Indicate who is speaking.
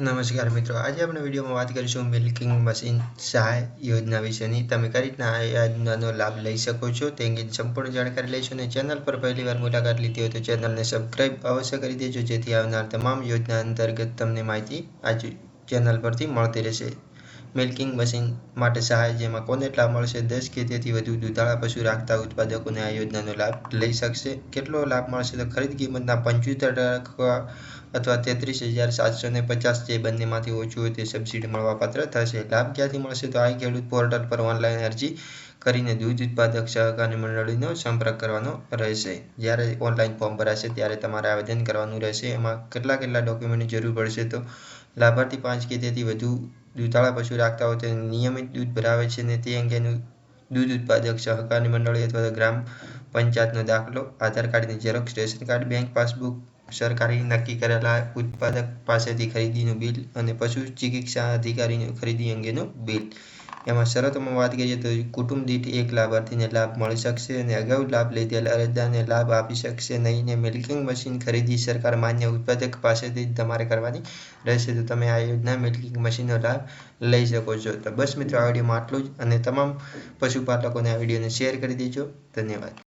Speaker 1: નમસ્કાર મિત્રો, આજે આપણે વિડીયોમાં વાત કરીશું મિલ્કિંગ મશીન સહાય યોજના વિશેની. તમે કઈ રીતના આ યોજનાનો લાભ લઈ શકો છો તે અંગે સંપૂર્ણ જાણકારી લઈશું અને ચેનલ પર પહેલી વાર મુલાકાત લીધી હોય તો ચેનલને સબસ્ક્રાઇબ અવશ્ય કરી દેજો, જેથી આવનાર તમામ યોજના અંતર્ગત તમને માહિતી આ ચેનલ પરથી મળતી રહેશે. મિલ્કિંગ મશીન માટે સહાય, જેમાં કોને લાભ મળશે, દસ કે તેથી વધુ દૂધાળા પશુ રાખતા ઉત્પાદકોને આ યોજનાનો લાભ લઈ શકશે. કેટલો લાભ મળશે તો ખરીદ કિંમતના પંચોતેર ટકા અથવા તેત્રીસ હજાર સાતસો ને પચાસ જે બંનેમાંથી ઓછું હોય તે સબસિડી મળવાપાત્ર થશે. લાભ ક્યાંથી મળશે તો આ ખેડૂત પોર્ટલ પર ઓનલાઈન અરજી કરીને દૂધ ઉત્પાદક સહકારી મંડળીનો સંપર્ક કરવાનો રહેશે. જ્યારે ઓનલાઈન ફોર્મ ભરાશે ત્યારે તમારે આવેદન કરવાનું રહેશે. એમાં કેટલા કેટલા ડોક્યુમેન્ટની જરૂર પડશે તો લાભાર્થી પાંચ કે તેથી વધુ દૂધાળા પશુ રાખતા હોય તેને નિયમિત દૂધ ભરાવે છે અને તે અંગેનું દૂધ ઉત્પાદક સહકારી મંડળી અથવા તો ગ્રામ પંચાયતનો દાખલો, આધાર કાર્ડની xerox, ration card, bank passbook, સરકારી નક્કી કરેલા ઉત્પાદક પાસેથી ખરીદીનું બિલ અને પશુ ચિકિત્સા અધિકારીની ખરીદી અંગેનું બિલ. એમાં શરતોમાં વાત કરીએ તો કુટુંબ દીઠ એક લાભાર્થીને લાભ મળી શકશે અને અગાઉ લાભ લીધેલ અરજદારને લાભ આપી શકશે નહીં ને મિલ્કિંગ મશીન ખરીદી સરકાર માન્ય ઉત્પાદક પાસેથી જ તમારે કરવાની રહેશે. તો તમે આ યોજના મિલ્કિંગ મશીનનો લાભ લઈ શકો છો. તો બસ મિત્રો, આ વિડીયોમાં આટલું જ અને તમામ પશુપાલકોને આ વિડીયોને શેર કરી દેજો. ધન્યવાદ.